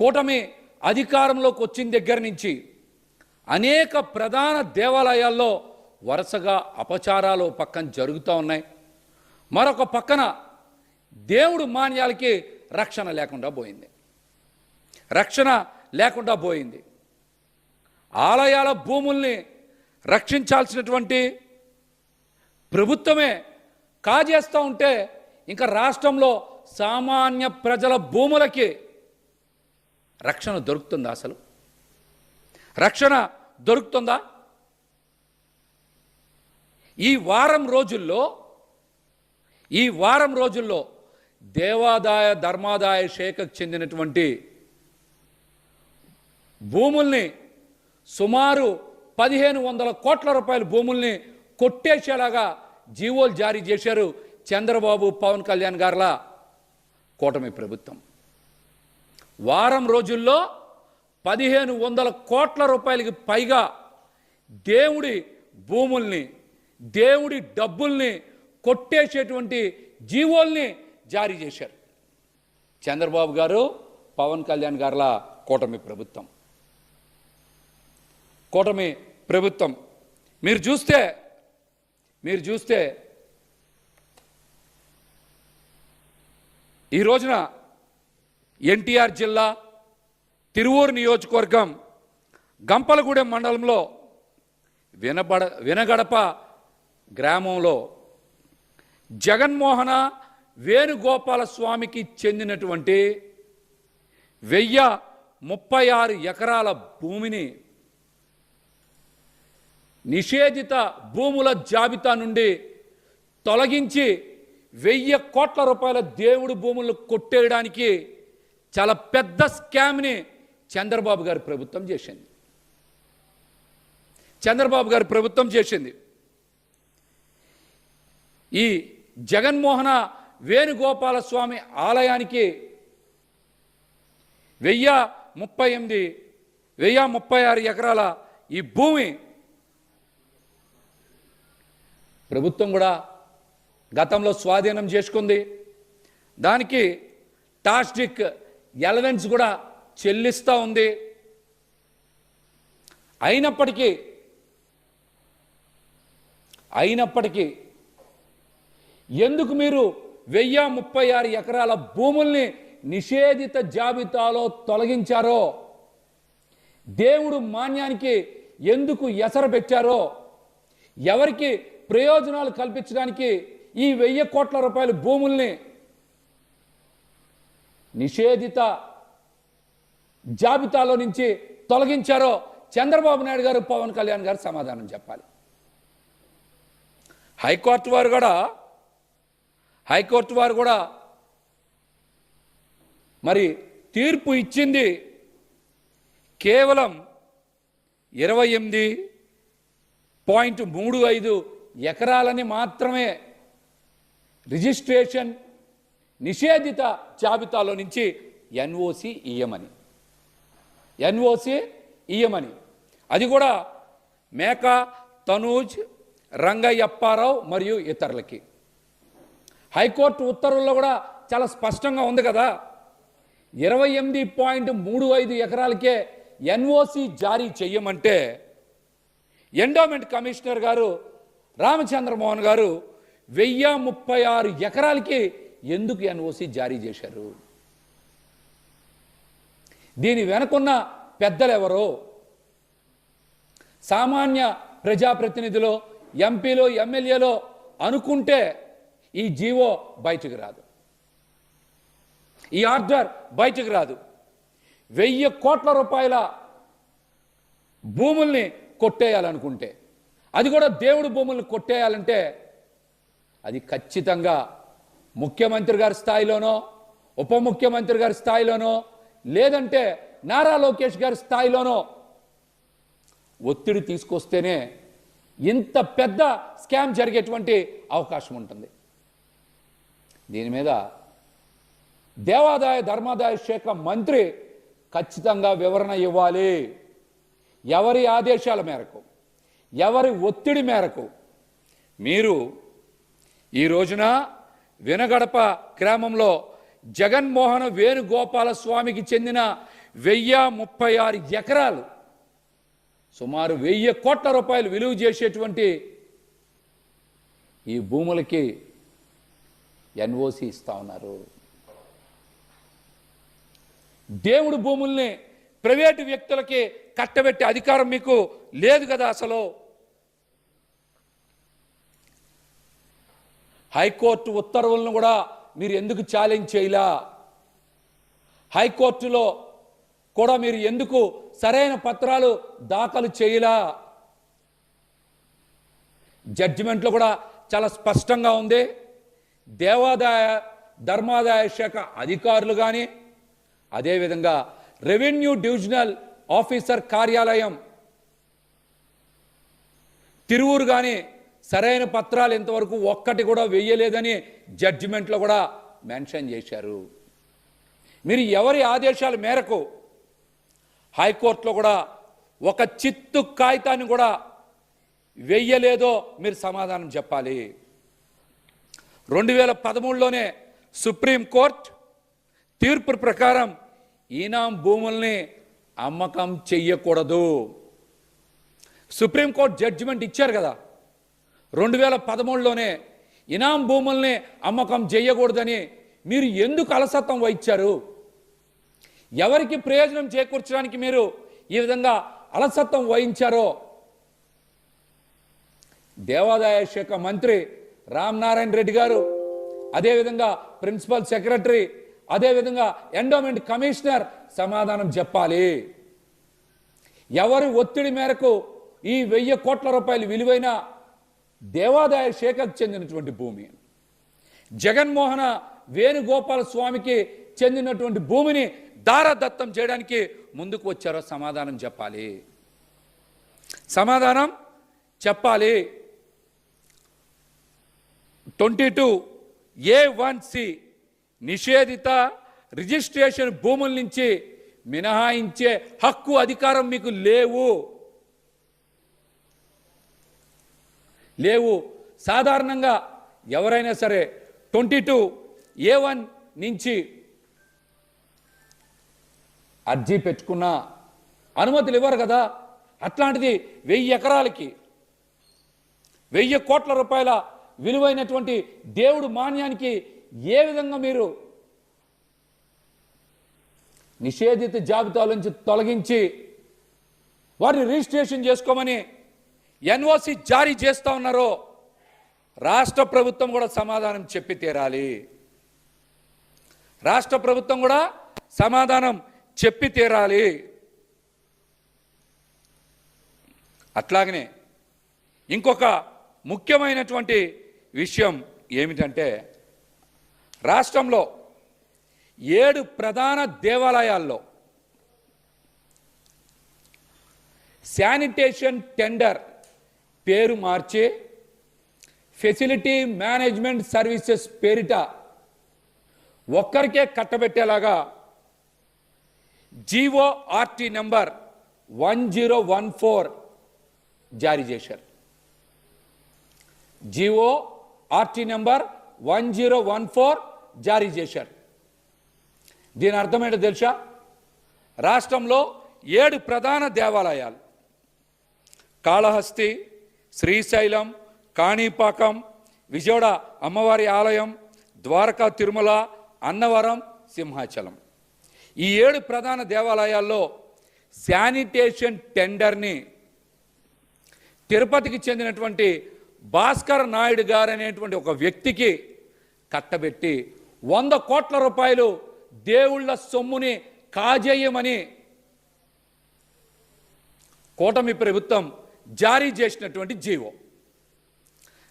కూటమి అధికారంలోకి వచ్చిన దగ్గర నుంచి అనేక ప్రధాన దేవాలయాల్లో వరుసగా అపచారాలు పక్కన జరుగుతూ ఉన్నాయి. మరొక పక్కన దేవుడు మాన్యాలకి రక్షణ లేకుండా పోయింది. రక్షణ లేకుండా పోయింది. ఆలయాల భూముల్ని రక్షించాల్సినటువంటి ప్రభుత్వమే కాజేస్తూ ఉంటే ఇంకా రాష్ట్రంలో సామాన్య ప్రజల భూములకి రక్షణ దొరుకుతుందా అసలు? రక్షణ దొరుకుతుందా? ఈ వారం రోజుల్లో ఈ వారం రోజుల్లో దేవాదాయ ధర్మాదాయ శాఖకు చెందినటువంటి భూముల్ని సుమారు పదిహేను వందల కోట్ల రూపాయల భూముల్ని కొట్టేసేలాగా జీవోలు జారీ చేశారు చంద్రబాబు పవన్ కళ్యాణ్ గారుల కూటమి ప్రభుత్వం. వారం రోజుల్లో పదిహేను వందల కోట్ల రూపాయలకి పైగా దేవుడి భూముల్ని దేవుడి డబ్బుల్ని కొట్టేసేటువంటి జీవోల్ని జారీ చేశారు. చంద్రబాబు గారు పవన్ కళ్యాణ్ గారుల కూటమి ప్రభుత్వం. కూటమి ప్రభుత్వం. మీరు చూస్తే మీరు చూస్తే ఈ రోజున ఎన్టీఆర్ జిల్లా తిరువూరు నియోజకవర్గం గంపలగూడెం మండలంలో వినబడ వినగడప గ్రామంలో జగన్మోహన వేణుగోపాల స్వామికి చెందినటువంటి వెయ్య ముప్పై ఆరు ఎకరాల భూమిని నిషేధిత భూముల జాబితా నుండి తొలగించి వెయ్యి కోట్ల రూపాయల దేవుడు భూములను కొట్టేయడానికి చాలా పెద్ద స్కామ్ని చంద్రబాబు గారి ప్రభుత్వం చేసింది. చంద్రబాబు గారి ప్రభుత్వం చేసింది. ఈ జగన్మోహన వేణుగోపాలస్వామి ఆలయానికి వెయ్యి ముప్పై ఎనిమిది వెయ్యి ముప్పై ఆరు ఎకరాల ఈ భూమి ప్రభుత్వం కూడా గతంలో స్వాధీనం చేసుకుంది. దానికి టాస్టిక్ ఎలవెన్స్ కూడా చెల్లిస్తూ ఉంది. అయినప్పటికీ అయినప్పటికీ ఎందుకు మీరు వెయ్యి ముప్పై ఆరు ఎకరాల భూముల్ని నిషేధిత జాబితాలో తొలగించారో దేవుడు మాన్యానికి ఎందుకు ఎసరు పెట్టారో ఎవరికి ప్రయోజనాలు కల్పించడానికి ఈ వెయ్యి కోట్ల రూపాయల భూముల్ని నిషేధిత జాబితాలో నుంచి తొలగించారో చంద్రబాబు నాయుడు గారు పవన్ కళ్యాణ్ గారు సమాధానం చెప్పాలి. హైకోర్టు వారు కూడా హైకోర్టు వారు కూడా మరి తీర్పు ఇచ్చింది కేవలం ఇరవై ఎనిమిది పాయింట్ మూడు ఐదు ఎకరాలని మాత్రమే రిజిస్ట్రేషన్ నిషేధిత జాబితాలో నుంచి ఎన్ఓసి ఇయ్యమని. ఎన్ఓసి ఇయ్యమని. అది కూడా మేక తనూజ్ రంగయ్యప్పారావు మరియు ఇతరులకి. హైకోర్టు ఉత్తర్వుల్లో కూడా చాలా స్పష్టంగా ఉంది కదా. ఇరవై ఎనిమిది పాయింట్ మూడు ఐదు ఎకరాలకే ఎన్ఓసి జారీ చెయ్యమంటే ఎండోమెంట్ కమిషనర్ గారు రామచంద్రమోహన్ గారు వెయ్యి ముప్పై ఆరు ఎకరాలకి ఎందుకు ఎన్ఓసి జారీ చేశారు? దీని వెనకున్న పెద్దలెవరో సామాన్య ప్రజాప్రతినిధులు ఎంపీలో ఎమ్మెల్యేలో అనుకుంటే ఈ జీవో బయటకు రాదు. ఈ ఆర్డర్ బయటకు రాదు. వెయ్యి కోట్ల రూపాయల భూముల్ని కొట్టేయాలనుకుంటే అది కూడా దేవుడు భూముల్ని కొట్టేయాలంటే అది ఖచ్చితంగా ముఖ్యమంత్రి గారి స్థాయిలోనో ఉప ముఖ్యమంత్రి గారి స్థాయిలోనో లేదంటే నారా లోకేష్ గారి స్థాయిలోనో ఒత్తిడి తీసుకొస్తేనే ఇంత పెద్ద స్కామ్ జరిగేటువంటి అవకాశం ఉంటుంది. దీని మీద దేవాదాయ ధర్మాదాయ శాఖ మంత్రి ఖచ్చితంగా వివరణ ఇవ్వాలి. ఎవరి ఆదేశాల మేరకు ఎవరి ఒత్తిడి మేరకు మీరు ఈ రోజున వినగడప గ్రామంలో జగన్మోహన వేణుగోపాల స్వామికి చెందిన వెయ్యి ముప్పై ఆరు ఎకరాలు సుమారు వెయ్యి కోట్ల రూపాయలు విలువ చేసేటువంటి ఈ భూములకి ఎన్ఓసి ఇస్తా ఉన్నారు. దేవుడు భూముల్ని ప్రైవేటు వ్యక్తులకి కట్టబెట్టే అధికారం మీకు లేదు కదా అసలు. హైకోర్టు ఉత్తర్వులను కూడా మీరు ఎందుకు ఛాలెంజ్ చేయలా? హైకోర్టులో కూడా మీరు ఎందుకు సరైన పత్రాలు దాఖలు చేయలా? జడ్జిమెంట్లో కూడా చాలా స్పష్టంగా ఉంది. దేవాదాయ ధర్మాదాయ శాఖ అధికారులు కానీ అదేవిధంగా రెవెన్యూ డివిజనల్ ఆఫీసర్ కార్యాలయం తిరువురు కానీ సరైన పత్రాలు ఇంతవరకు ఒక్కటి కూడా వెయ్యలేదని జడ్జిమెంట్లో కూడా మెన్షన్ చేశారు. మీరు ఎవరి ఆదేశాల మేరకు హైకోర్టులో కూడా ఒక చిత్తు కాగితాన్ని కూడా వెయ్యలేదో మీరు సమాధానం చెప్పాలి. రెండు వేల పదమూడులోనే సుప్రీంకోర్టు తీర్పు ప్రకారం ఈనాం భూముల్ని అమ్మకం చెయ్యకూడదు. సుప్రీంకోర్టు జడ్జిమెంట్ ఇచ్చారు కదా. రెండు వేల పదమూడులోనే ఇనాం భూముల్ని అమ్మకం చేయకూడదని మీరు ఎందుకు అలసత్వం వహించారు? ఎవరికి ప్రయోజనం చేకూర్చడానికి మీరు ఈ విధంగా అలసత్వం వహించారో? దేవాదాయ శాఖ మంత్రి రామనారాయణ రెడ్డి గారు అదేవిధంగా ప్రిన్సిపల్ సెక్రటరీ అదేవిధంగా ఎండోమెంట్ కమిషనర్ సమాధానం చెప్పాలి. ఎవరి ఒత్తిడి మేరకు ఈ వెయ్యి కోట్ల రూపాయలు విలువైన దేవాదాయ శాఖకు చెందినటువంటి భూమి. జగన్మోహన వేణుగోపాల స్వామికి చెందినటువంటి భూమిని దారదత్తం చేయడానికి ముందుకు వచ్చారో సమాధానం చెప్పాలి. సమాధానం చెప్పాలి. Twenty two A one C నిషేధిత రిజిస్ట్రేషన్ భూముల నుంచి మినహాయించే హక్కు అధికారం మీకు లేవు. లేవు. సాధారణంగా ఎవరైనా సరే ట్వంటీ టూ ఏ వన్ నుంచి అర్జీ పెట్టుకున్న అనుమతులు ఇవ్వరు కదా. అట్లాంటిది వెయ్యి ఎకరాలకి వెయ్యి కోట్ల రూపాయల విలువైనటువంటి దేవుడు మాన్యానికి ఏ విధంగా మీరు నిషేధిత జాబితా నుంచి తొలగించి వారిని రిజిస్ట్రేషన్ చేసుకోమని ఎన్ఓసి జారీ చేస్తూ ఉన్నారో రాష్ట్ర ప్రభుత్వం కూడా సమాధానం చెప్పి తీరాలి. రాష్ట్ర ప్రభుత్వం కూడా సమాధానం చెప్పి తీరాలి. అట్లాగనే ఇంకొక ముఖ్యమైనటువంటి విషయం ఏమిటంటే రాష్ట్రంలో ఏడు ప్రధాన దేవాలయాల్లో శానిటేషన్ టెండర్ పేరు మార్చి ఫెసిలిటీ మేనేజ్మెంట్ సర్వీసెస్ పేరిట ఒక్కరికే కట్టబెట్టేలాగా GO RT number one zero one four జారీ చేశారు. GO RT number one zero one four జారీ చేశారు. దీని అర్థమేంటో తెలుసా? రాష్ట్రంలో ఏడు ప్రధాన దేవాలయాలు కాళహస్తి శ్రీశైలం కాణిపాకం విజయవాడ అమ్మవారి ఆలయం ద్వారకా తిరుమల అన్నవరం సింహాచలం. ఈ ఏడు ప్రధాన దేవాలయాల్లో శానిటేషన్ టెండర్ని తిరుపతికి చెందినటువంటి భాస్కర్ నాయుడు గారు అనేటువంటి ఒక వ్యక్తికి కట్టబెట్టి వంద కోట్ల రూపాయలు దేవుళ్ళ సొమ్ముని కాజేయమని కూటమి ప్రభుత్వం జారీ చేసినటువంటి జీవో.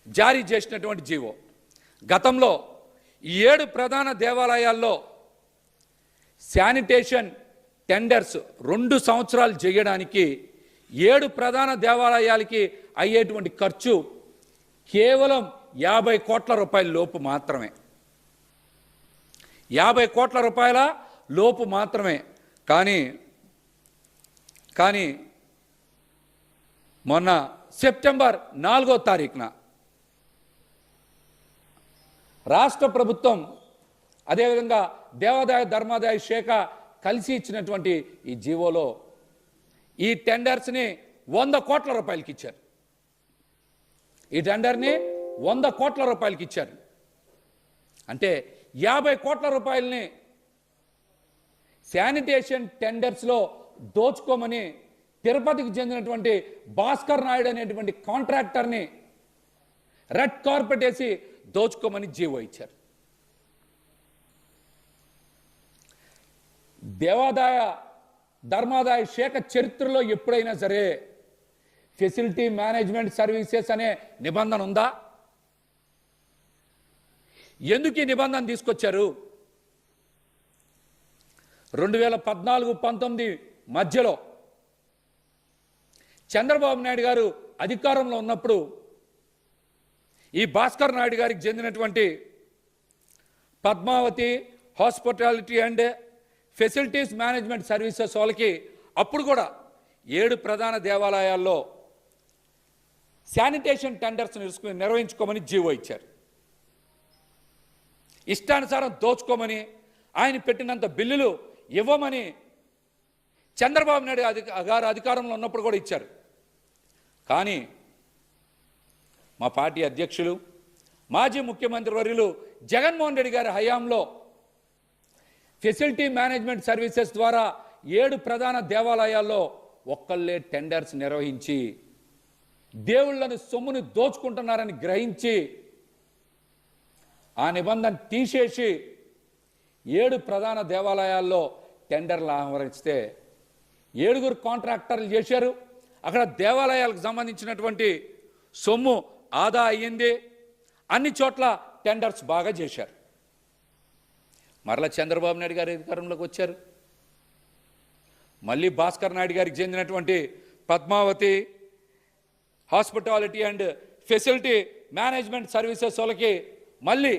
జారీ చేసినటువంటి జీవో. గతంలో ఈ ఏడు ప్రధాన దేవాలయాల్లో శానిటేషన్ టెండర్స్ రెండు సంవత్సరాలు చేయడానికి ఏడు ప్రధాన దేవాలయాలకి అయ్యేటువంటి ఖర్చు కేవలం యాభై కోట్ల రూపాయల లోపు మాత్రమే. యాభై కోట్ల రూపాయల లోపు మాత్రమే. కానీ కానీ మొన్న సెప్టెంబర్ నాలుగో తారీఖున రాష్ట్ర ప్రభుత్వం అదేవిధంగా దేవాదాయ ధర్మాదాయ శాఖ కలిసి ఇచ్చినటువంటి ఈ జీవోలో ఈ టెండర్స్ని వంద కోట్ల రూపాయలకి ఇచ్చారు. ఈ టెండర్ని వంద కోట్ల రూపాయలకి ఇచ్చారు. అంటే యాభై కోట్ల రూపాయలని శానిటేషన్ టెండర్స్లో దోచుకోమని తిరుపతికి చెందినటువంటి భాస్కర్ నాయుడు అనేటువంటి కాంట్రాక్టర్ని రెడ్ కార్పెట్ వేసి దోచుకోమని జీవో ఇచ్చారు. దేవాదాయ ధర్మాదాయ శాఖ చరిత్రలో ఎప్పుడైనా సరే ఫెసిలిటీ మేనేజ్మెంట్ సర్వీసెస్ అనే నిబంధన ఉందా? ఎందుకు ఈ నిబంధన తీసుకొచ్చారు? రెండు వేల పద్నాలుగు పంతొమ్మిది మధ్యలో చంద్రబాబు నాయుడు గారు అధికారంలో ఉన్నప్పుడు ఈ భాస్కర్ నాయుడు గారికి చెందినటువంటి Padmavathi hospitality and facilities management services వాళ్ళకి అప్పుడు కూడా ఏడు ప్రధాన దేవాలయాల్లో శానిటేషన్ టెండర్స్ నిర్వహించుకోమని జీవో ఇచ్చారు. ఇష్టానుసారం దోచుకోమని ఆయన పెట్టినంత బిల్లులు ఇవ్వమని చంద్రబాబు నాయుడు అధిక గారు అధికారంలో ఉన్నప్పుడు కూడా ఇచ్చారు. కానీ మా పార్టీ అధ్యక్షులు మాజీ ముఖ్యమంత్రి వర్యులు జగన్మోహన్ రెడ్డి గారి హయాంలో ఫెసిలిటీ మేనేజ్మెంట్ సర్వీసెస్ ద్వారా ఏడు ప్రధాన దేవాలయాల్లో ఒక్కళ్ళే టెండర్స్ నిర్వహించి దేవుళ్ళని సొమ్ముని దోచుకుంటున్నారని గ్రహించి ఆ నిబంధన తీసేసి ఏడు ప్రధాన దేవాలయాల్లో టెండర్లు ఆహ్వానిస్తే ఏడుగురు కాంట్రాక్టర్లు చేశారు. అక్కడ దేవాలయాలకు సంబంధించినటువంటి సొమ్ము ఆదా అయ్యింది. అన్ని చోట్ల టెండర్స్ బాగా చేశారు. మరలా చంద్రబాబు నాయుడు గారి అధికారంలోకి వచ్చారు. మళ్ళీ భాస్కర్ నాయుడు గారికి చెందినటువంటి Padmavathi hospitality and facility management services వాళ్ళకి మళ్ళీ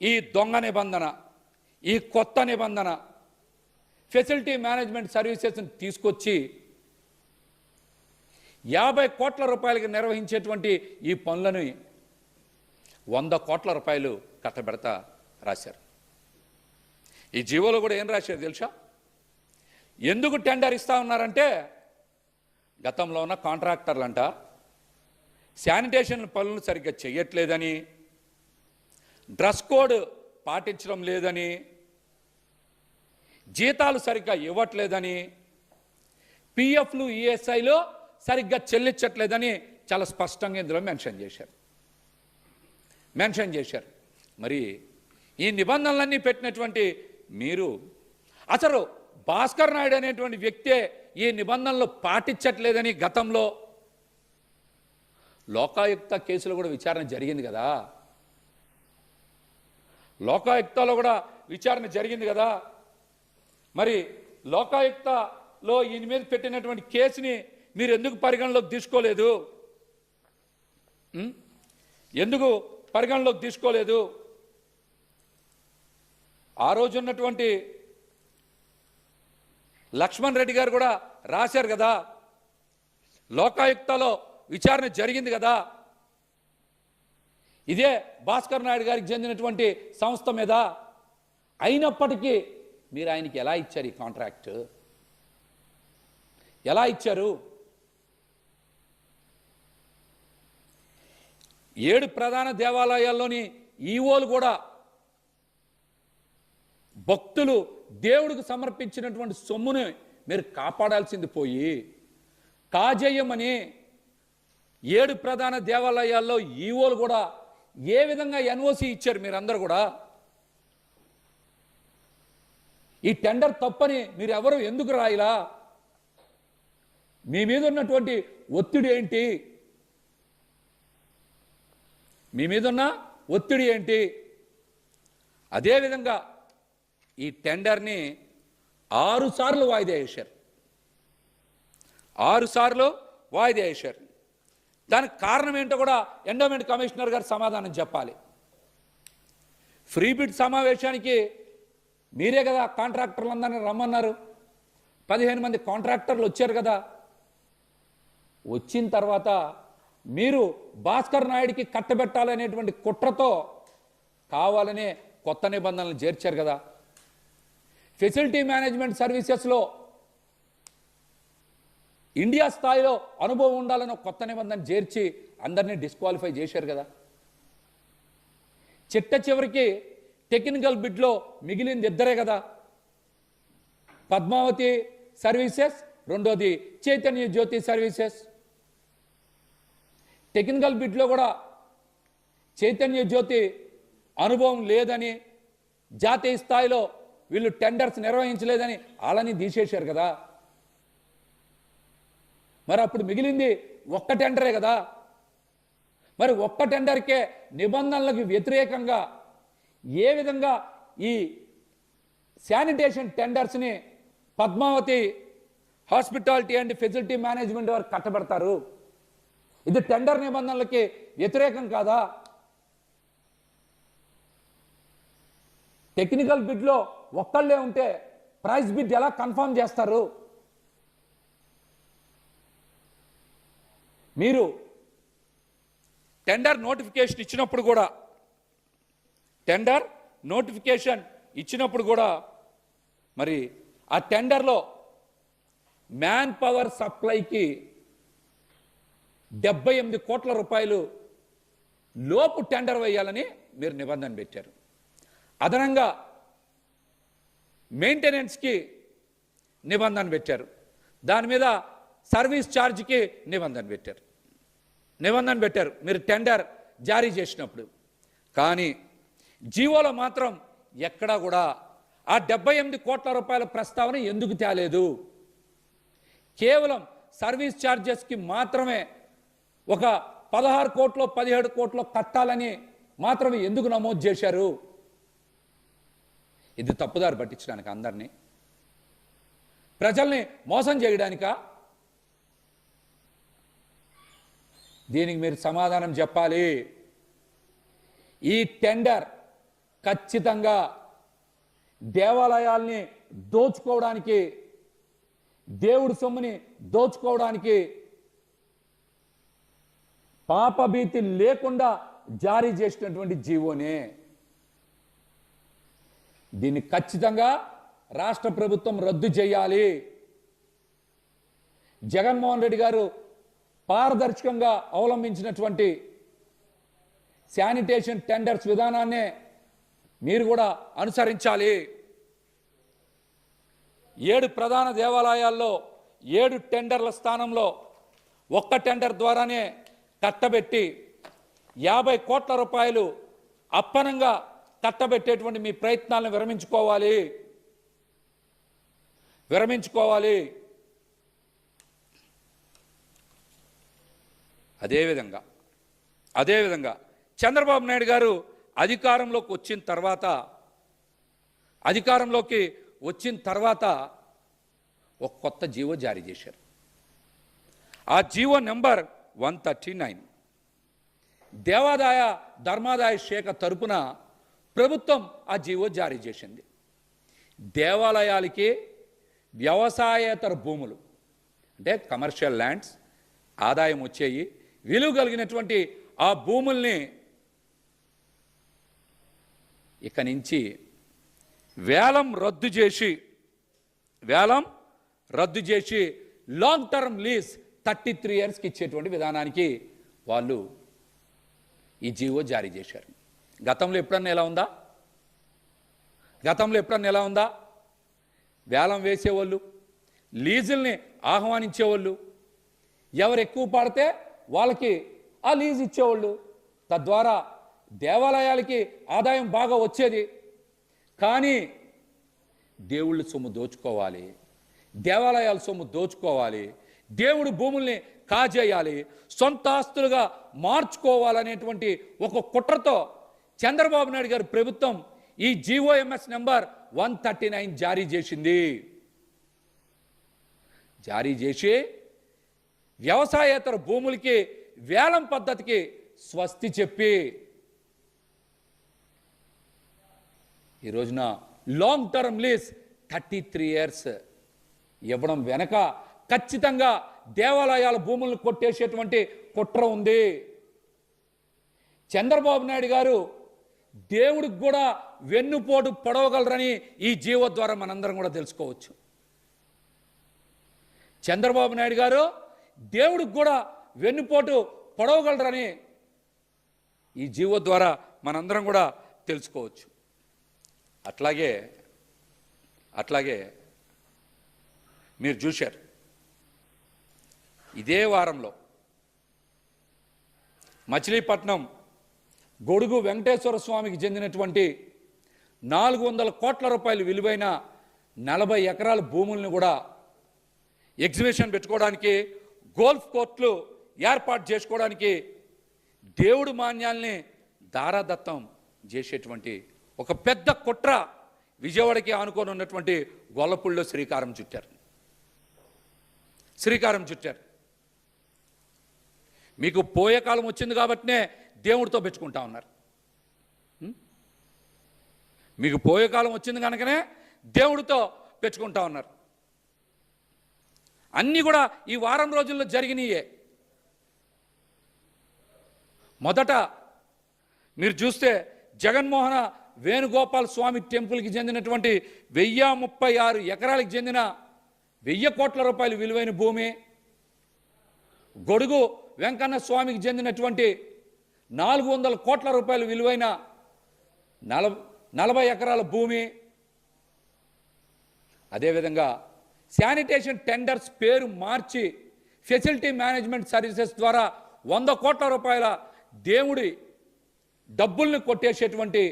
ఈ దొంగ నిబంధన ఈ కొత్త నిబంధన ఫెసిలిటీ మేనేజ్మెంట్ సర్వీసెస్ని తీసుకొచ్చి యాభై కోట్ల రూపాయలకి నిర్వహించేటువంటి ఈ పనులను వంద కోట్ల రూపాయలు కట్టబెడతా రాశారు. ఈ జీవోలో కూడా ఏం రాశారు తెలుసా? ఎందుకు టెండర్ ఇస్తా ఉన్నారంటే గతంలో ఉన్న కాంట్రాక్టర్లంట శానిటేషన్ పనులు సరిగ్గా చేయట్లేదని డ్రెస్ కోడ్ పాటించడం లేదని జీతాలు సరిగ్గా ఇవ్వట్లేదని పిఎఫ్లు ఈఎస్ఐలో సరిగ్గా చెల్లించట్లేదని చాలా స్పష్టంగా ఇందులో మెన్షన్ చేశారు. మెన్షన్ చేశారు. మరి ఈ నిబంధనలన్నీ పెట్టినటువంటి మీరు అసలు భాస్కర్ నాయుడు అనేటువంటి వ్యక్తే ఈ నిబంధనలు పాటించట్లేదని గతంలో లోకాయుక్త కేసులో కూడా విచారణ జరిగింది కదా? లోకాయుక్తలో కూడా విచారణ జరిగింది కదా? మరి లోకాయుక్తలో ఈయన మీద పెట్టినటువంటి కేసుని మీరు ఎందుకు పరిగణలోకి తీసుకోలేదు? ఎందుకు పరిగణలోకి తీసుకోలేదు? ఆ రోజు ఉన్నటువంటి లక్ష్మణ్ రెడ్డి గారు కూడా రాశారు కదా లోకాయుక్తలో విచారణ జరిగింది కదా. ఇదే భాస్కర్ నాయుడు గారికి చెందినటువంటి సంస్థ మీద అయినప్పటికీ మీరు ఆయనకి ఎలా ఇచ్చారు ఈ కాంట్రాక్ట్? ఎలా ఇచ్చారు? ఏడు ప్రధాన దేవాలయాల్లోని ఈవోలు కూడా భక్తులు దేవుడికి సమర్పించినటువంటి సొమ్ముని మీరు కాపాడాల్సింది పోయి కాజేయమని ఏడు ప్రధాన దేవాలయాల్లో ఈవోలు కూడా ఏ విధంగా ఎన్ఓసి ఇచ్చారు మీరందరూ కూడా? ఈ టెండర్ తప్పని మీరు ఎవరు ఎందుకు రాయిలా? మీ మీద ఉన్నటువంటి ఒత్తిడి ఏంటి మీ మీదున్న ఒత్తిడి ఏంటి? అదేవిధంగా ఈ టెండర్ని ఆరుసార్లు వాయిదా వేశారు. ఆరుసార్లు వాయిదా వేశారు. దానికి కారణం ఏంటో కూడా ఎండోమెంట్ కమిషనర్ గారు సమాధానం చెప్పాలి. ఫ్రీ బిడ్ సమావేశానికి మీరే కదా కాంట్రాక్టర్లందరినీ రమ్మన్నారు. పదిహేను మంది కాంట్రాక్టర్లు వచ్చారు కదా. వచ్చిన తర్వాత మీరు భాస్కర్ నాయుడికి కట్టబెట్టాలనేటువంటి కుట్రతో కావాలనే కొత్త నిబంధనలు చేర్చారు కదా. ఫెసిలిటీ మేనేజ్మెంట్ సర్వీసెస్లో ఇండియా స్థాయిలో అనుభవం ఉండాలని కొత్త నిబంధన చేర్చి అందరినీ డిస్క్వాలిఫై చేశారు కదా. చిట్ట చివరికి టెక్నికల్ బిడ్లో మిగిలింది ఇద్దరే కదా. పద్మావతి సర్వీసెస్ రెండోది చైతన్య జ్యోతి సర్వీసెస్ టెక్నికల్ బిడ్లో కూడా చైతన్య జ్యోతి అనుభవం లేదని జాతీయ స్థాయిలో వీళ్ళు టెండర్స్ నిర్వహించలేదని వాళ్ళని తీసేశారు కదా. మరి అప్పుడు మిగిలింది ఒక్క టెండరే కదా. మరి ఒక్క టెండర్కే నిబంధనలకు వ్యతిరేకంగా ఏ విధంగా ఈ sanitation టెండర్స్ని Padmavathi hospitality and facility management వారు కట్టబెడతారు? ఇది టెండర్ నిబంధనలకి వ్యతిరేకం కాదా? టెక్నికల్ బిడ్లో ఒక్కళ్ళే ఉంటే ప్రైస్ బిడ్ ఎలా కన్ఫర్మ్ చేస్తారు? మీరు టెండర్ నోటిఫికేషన్ ఇచ్చినప్పుడు కూడా టెండర్ నోటిఫికేషన్ ఇచ్చినప్పుడు కూడా మరి ఆ టెండర్లో మ్యాన్ పవర్ సప్లైకి డెబ్బై ఎనిమిది కోట్ల రూపాయలు లోపు టెండర్ వేయాలని మీరు నిబంధన పెట్టారు. అదనంగా మెయింటెనెన్స్కి నిబంధన పెట్టారు. దాని మీద సర్వీస్ ఛార్జ్కి నిబంధన పెట్టారు. నిబంధన పెట్టారు. మీరు టెండర్ జారీ చేసినప్పుడు. కానీ జీవోలో మాత్రం ఎక్కడా కూడా ఆ డెబ్బై ఎనిమిది కోట్ల రూపాయల ప్రస్తావన ఎందుకు తేలేదు? కేవలం సర్వీస్ ఛార్జెస్కి మాత్రమే ఒక పదహారు కోట్లు పదిహేడు కోట్లు కట్టాలని మాత్రమే ఎందుకు నమోదు చేశారు? ఇది తప్పుదారు పట్టించడానికి అందరినీ? ప్రజల్ని మోసం చేయడానికా? దీనికి మీరు సమాధానం చెప్పాలి. ఈ టెండర్ ఖచ్చితంగా దేవాలయాల్ని దోచుకోవడానికి దేవుడి సొమ్ముని దోచుకోవడానికి పాపభీతి లేకుండా జారీ చేసినటువంటి జీవోనే. దీన్ని ఖచ్చితంగా రాష్ట్ర ప్రభుత్వం రద్దు చేయాలి. జగన్మోహన్ రెడ్డి గారు పారదర్శకంగా అవలంబించినటువంటి శానిటేషన్ టెండర్స్ విధానాన్నే మీరు కూడా అనుసరించాలి. ఏడు ప్రధాన దేవాలయాల్లో ఏడు టెండర్ల స్థానంలో ఒక్క టెండర్ ద్వారానే కట్టబెట్టి యాభై కోట్ల రూపాయలు అప్పనంగా కట్టబెట్టేటువంటి మీ ప్రయత్నాలను విరమించుకోవాలి. విరమించుకోవాలి. అదేవిధంగా అదేవిధంగా చంద్రబాబు నాయుడు గారు అధికారంలోకి వచ్చిన తర్వాత అధికారంలోకి వచ్చిన తర్వాత ఒక కొత్త జీవో జారీ చేశారు. ఆ GO number one thirty nine దేవాదాయ ధర్మాదాయ శాఖ తరపున ప్రభుత్వం ఆ జీవో జారీ చేసింది. దేవాలయాలకి వ్యవసాయేతర భూములు అంటే కమర్షియల్ ల్యాండ్స్ ఆదాయం వచ్చేయి విలువ కలిగినటువంటి ఆ భూముల్ని ఇక నుంచి వేలం రద్దు చేసి వేలం రద్దు చేసి long term lease thirty three ఇయర్స్కి ఇచ్చేటువంటి విధానానికి వాళ్ళు ఈ జీవో జారీ చేశారు. గతంలో ఎప్పుడన్నా ఎలా ఉందా? గతంలో ఎప్పుడన్నా ఎలా ఉందా? వేలం వేసేవాళ్ళు లీజుల్ని ఆహ్వానించేవాళ్ళు ఎవరు ఎక్కువ పాడితే వాళ్ళకి ఆ లీజ్ ఇచ్చేవాళ్ళు. తద్వారా దేవాలయాలకి ఆదాయం బాగా వచ్చేది. కానీ దేవుళ్ళు సొమ్ము దోచుకోవాలి దేవాలయాల సొమ్ము దోచుకోవాలి దేవుడు భూముల్ని కాజేయాలి సొంత ఆస్తులుగా మార్చుకోవాలనేటువంటి ఒక కుట్రతో చంద్రబాబు నాయుడు గారి ప్రభుత్వం ఈ GOMS number one thirty nine జారీ చేసింది. జారీ చేసి వ్యవసాయేతర భూములకి వేలం పద్ధతికి స్వస్తి చెప్పి ఈ రోజున long term lease thirty three years ఇవ్వడం వెనక ఖచ్చితంగా దేవాలయాల భూములను కొట్టేసేటువంటి కుట్ర ఉంది. చంద్రబాబు నాయుడు గారు దేవుడికి కూడా వెన్నుపోటు పొడవగలరని ఈ జీవో ద్వారా మనందరం కూడా తెలుసుకోవచ్చు. చంద్రబాబు నాయుడు గారు దేవుడికి కూడా వెన్నుపోటు పొడవగలరని ఈ జీవో ద్వారా మనందరం కూడా తెలుసుకోవచ్చు. అట్లాగే అట్లాగే మీరు చూశారు. ఇదే వారంలో మచిలీపట్నం గొడుగు వెంకటేశ్వర స్వామికి చెందినటువంటి నాలుగు వందల కోట్ల రూపాయలు విలువైన నలభై ఎకరాల భూముల్ని కూడా ఎగ్జిబిషన్ పెట్టుకోవడానికి గోల్ఫ్ కోర్టులు ఏర్పాటు చేసుకోవడానికి దేవుడు మాన్యాల్ని దారాదత్తం చేసేటువంటి ఒక పెద్ద కుట్ర విజయవాడకి ఆనుకొని ఉన్నటువంటి గొల్లపుల్లో శ్రీకారం చుట్టారు. శ్రీకారం చుట్టారు. మీకు పోయే కాలం వచ్చింది కాబట్టినే దేవుడితో పెట్టుకుంటా ఉన్నారు. మీకు పోయే కాలం వచ్చింది కనుకనే దేవుడితో పెట్టుకుంటా ఉన్నారు. అన్నీ కూడా ఈ వారం రోజుల్లో జరిగినాయే. మొదట మీరు చూస్తే జగన్మోహన వేణుగోపాల్ స్వామి టెంపుల్కి చెందినటువంటి వెయ్యి ముప్పై ఆరు ఎకరాలకు చెందిన వెయ్యి కోట్ల రూపాయలు విలువైన భూమి. గొడుగు వెంకన్న స్వామికి చెందినటువంటి నాలుగు వందల కోట్ల రూపాయలు విలువైన నల నలభై ఎకరాల భూమి. అదేవిధంగా శానిటేషన్ టెండర్స్ పేరు మార్చి ఫెసిలిటీ మేనేజ్మెంట్ సర్వీసెస్ ద్వారా వంద కోట్ల రూపాయల దేవుడి డబ్బుల్ని కొట్టేసేటువంటి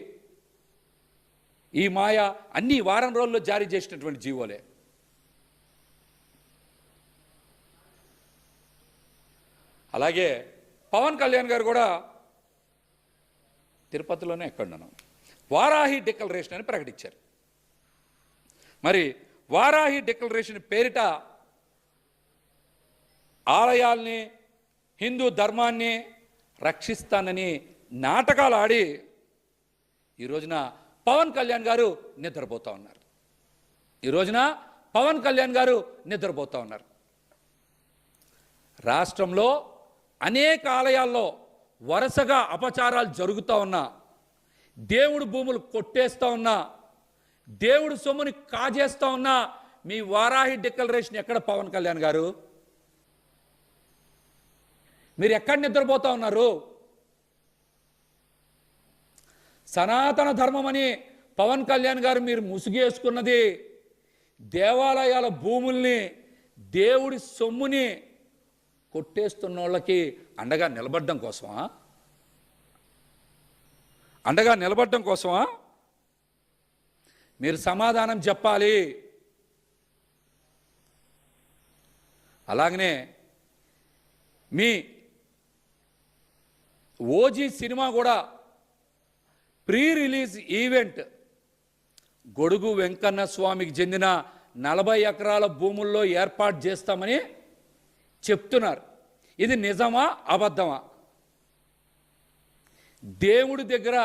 ఈ మాయ అన్ని వారం రోజుల్లో జారీ చేసినటువంటి జీవోలే. అలాగే పవన్ కళ్యాణ్ గారు కూడా తిరుపతిలోనే ఎక్కడున్నాను. వారాహి డిక్లరేషన్ అని ప్రకటించారు. మరి వారాహి డిక్లరేషన్ పేరిట ఆలయాల్ని హిందూ ధర్మాన్ని రక్షిస్తానని నాటకాలు ఆడి ఈ రోజున పవన్ కళ్యాణ్ గారు నిద్రపోతా ఉన్నారు. ఈ రోజున పవన్ కళ్యాణ్ గారు నిద్రపోతా ఉన్నారు. రాష్ట్రంలో అనేక ఆలయాల్లో వరుసగా అపచారాలు జరుగుతూ ఉన్నా దేవుడు భూములు కొట్టేస్తూ ఉన్నా దేవుడు సొమ్ముని కాజేస్తూ ఉన్నా మీ వారాహి డిక్లరేషన్ ఎక్కడ పవన్ కళ్యాణ్ గారు? మీరు ఎక్కడ నిద్రపోతా ఉన్నారు? సనాతన ధర్మమని పవన్ కళ్యాణ్ గారు మీరు ముసుగేసుకున్నది దేవాలయాల భూముల్ని దేవుడి సొమ్ముని కొట్టేస్తున్న వాళ్ళకి అండగా నిలబడడం కోసమా? అండగా నిలబడడం కోసమా? మీరు సమాధానం చెప్పాలి. అలాగనే మీ ఓజీ సినిమా కూడా ప్రీ రిలీజ్ ఈవెంట్ గొడుగు వెంకన్న స్వామికి చెందిన నలభై ఎకరాల భూముల్లో ఏర్పాటు చేస్తామని చెప్తున్నారు. ఇది నిజమా అబద్ధమా? దేవుడి దగ్గర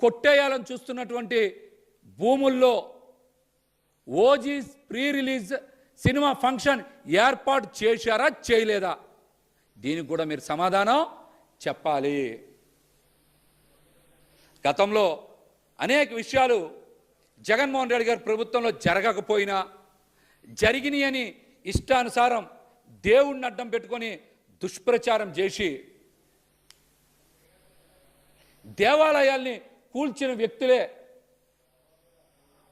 కొట్టేయాలని చూస్తున్నటువంటి భూముల్లో OG pre release cinema function ఏర్పాటు చేశారా చేయలేదా? దీనికి కూడా మీరు సమాధానం చెప్పాలి. గతంలో అనేక విషయాలు జగన్మోహన్ రెడ్డి గారి ప్రభుత్వంలో జరగకపోయినా జరిగినాయని ఇష్టానుసారం దేవుణ్ణి అడ్డం పెట్టుకొని దుష్ప్రచారం చేసి దేవాలయాల్ని కూల్చిన వ్యక్తులే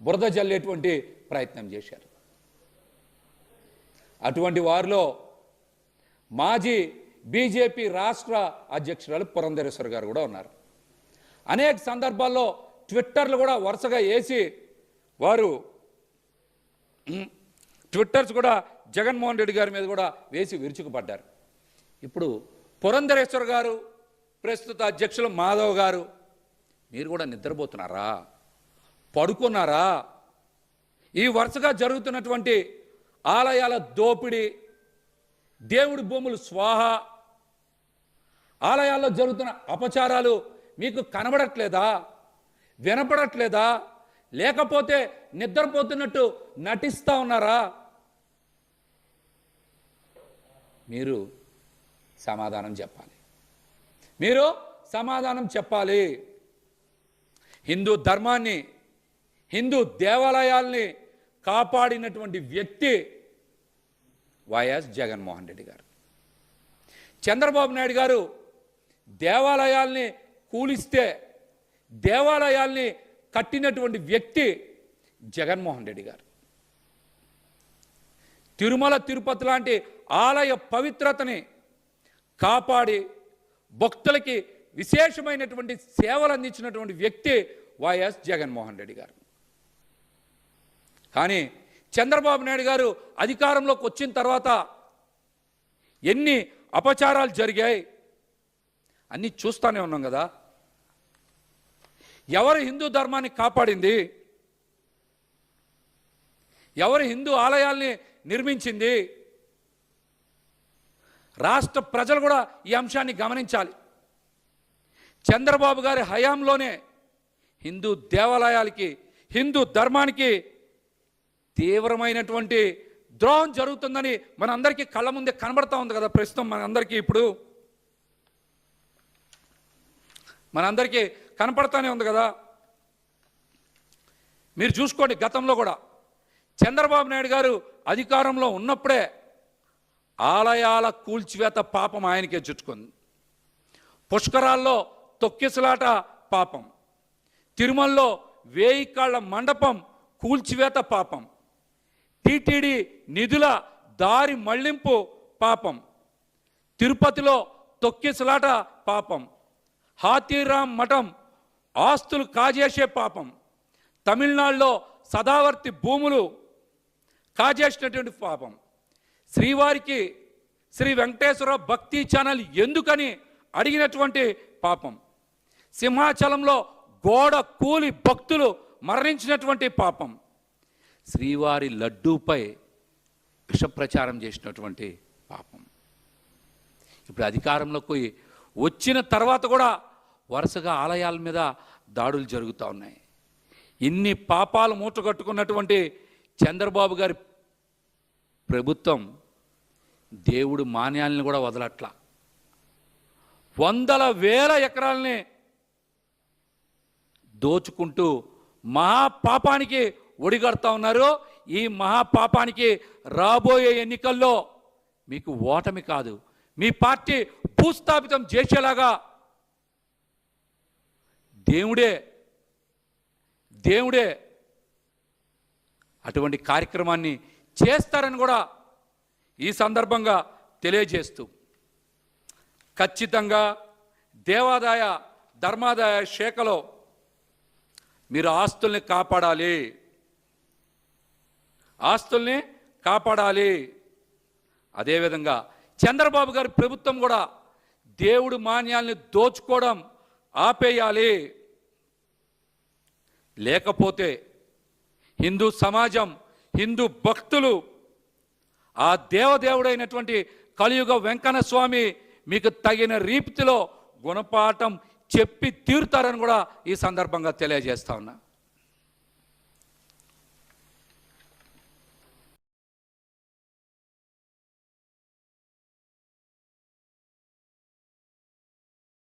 బురద జల్లేటువంటి ప్రయత్నం చేశారు. అటువంటి వారిలో మాజీ బీజేపీ రాష్ట్ర అధ్యక్షురాలు పురంధరేశ్వర్ గారు కూడా ఉన్నారు. అనేక సందర్భాల్లో ట్విట్టర్లు కూడా వరుసగా వేసి వారు ట్విట్టర్స్ కూడా జగన్మోహన్ రెడ్డి గారి మీద కూడా వేసి విరుచుకుపడ్డారు. ఇప్పుడు పురంధరేశ్వర్ గారు ప్రస్తుత అధ్యక్షులు మాధవ్ గారు మీరు కూడా నిద్రపోతున్నారా? పడుకున్నారా? ఈ వరుసగా జరుగుతున్నటువంటి ఆలయాల దోపిడీ దేవుడి భూములు స్వాహ ఆలయాల్లో జరుగుతున్న అపచారాలు మీకు కనబడట్లేదా? వినపడట్లేదా? లేకపోతే నిద్రపోతున్నట్టు నటిస్తూ ఉన్నారా? మీరు సమాధానం చెప్పాలి. మీరు సమాధానం చెప్పాలి. హిందూ ధర్మాన్ని హిందూ దేవాలయాల్ని కాపాడినటువంటి వ్యక్తి వైఎస్ జగన్మోహన్ రెడ్డి గారు. చంద్రబాబు నాయుడు గారు దేవాలయాల్ని కూలిస్తే దేవాలయాల్ని కట్టినటువంటి వ్యక్తి జగన్మోహన్ రెడ్డి గారు. తిరుమల తిరుపతి లాంటి ఆలయ పవిత్రతని కాపాడి భక్తులకి విశేషమైనటువంటి సేవలు అందించినటువంటి వ్యక్తి వైఎస్ జగన్మోహన్ రెడ్డి గారు. కానీ చంద్రబాబు నాయుడు గారు అధికారంలోకి వచ్చిన తర్వాత ఎన్ని అపచారాలు జరిగాయి? అన్నీ చూస్తూనే ఉన్నాం కదా. ఎవరు హిందూ ధర్మాన్ని కాపాడింది? ఎవరు హిందూ ఆలయాల్ని నిర్మించింది. రాష్ట్ర ప్రజలు కూడా ఈ అంశాన్ని గమనించాలి. చంద్రబాబు గారి హయాంలోనే హిందూ దేవాలయాలకి హిందూ ధర్మానికి తీవ్రమైనటువంటి ద్రోహం జరుగుతుందని మనందరికీ కళ్ళ ముందే కనబడతా ఉంది కదా ప్రస్తుతం మనందరికీ ఇప్పుడు. మనందరికీ కనపడతానే ఉంది కదా. మీరు చూసుకోండి గతంలో కూడా. చంద్రబాబు నాయుడు గారు అధికారంలో ఉన్నప్పుడే ఆలయాల కూల్చివేత పాపం ఆయనకే చుట్టుకుంది. పుష్కరాల్లో తొక్కిసలాట పాపం. తిరుమలలో వేయి కాళ్ళ మండపం కూల్చివేత పాపం. టీటీడీ నిధుల దారి మళ్ళింపు పాపం. తిరుపతిలో తొక్కిసలాట పాపం. హాతీరామ్ మఠం ఆస్తులు కాజేసే పాపం. తమిళనాడులో సదావర్తి భూములు కాజేసినటువంటి పాపం. శ్రీవారికి శ్రీ వెంకటేశ్వర భక్తి ఛానల్ ఎందుకని అడిగినటువంటి పాపం. సింహాచలంలో గోడ కూలి భక్తులు మరణించినటువంటి పాపం. శ్రీవారి లడ్డూపై విషప్రచారం చేసినటువంటి పాపం. ఇప్పుడు అధికారంలోకి వచ్చిన తర్వాత కూడా వరుసగా ఆలయాల మీద దాడులు జరుగుతూ ఉన్నాయి. ఇన్ని పాపాలు మూటగట్టుకున్నటువంటి చంద్రబాబు గారి ప్రభుత్వం దేవుడు మాన్యాలను కూడా వదలట్లా. వందల వేల ఎకరాలని దోచుకుంటూ మహాపాపానికి ఒడిగడుతూ ఉన్నారు. ఈ మహాపాపానికి రాబోయే ఎన్నికల్లో మీకు ఓటమి కాదు. మీ పార్టీ భూస్థాపితం చేసేలాగా దేవుడే దేవుడే అటువంటి కార్యక్రమాన్ని చేస్తారని కూడా ఈ సందర్భంగా తెలియజేస్తూ ఖచ్చితంగా దేవాదాయ ధర్మాదాయ శాఖలో మీరు ఆస్తుల్ని కాపాడాలి. ఆస్తుల్ని కాపాడాలి. అదేవిధంగా చంద్రబాబు గారి ప్రభుత్వం కూడా దేవుడు మాన్యాల్ని దోచుకోవడం ఆపేయాలి. లేకపోతే హిందూ సమాజం హిందూ భక్తులు ఆ దేవదేవుడైనటువంటి కలియుగ వెంకన్న స్వామి మీకు తగిన రీతిలో గుణపాఠం చెప్పి తీరుతారని కూడా ఈ సందర్భంగా తెలియజేస్తా ఉన్నా.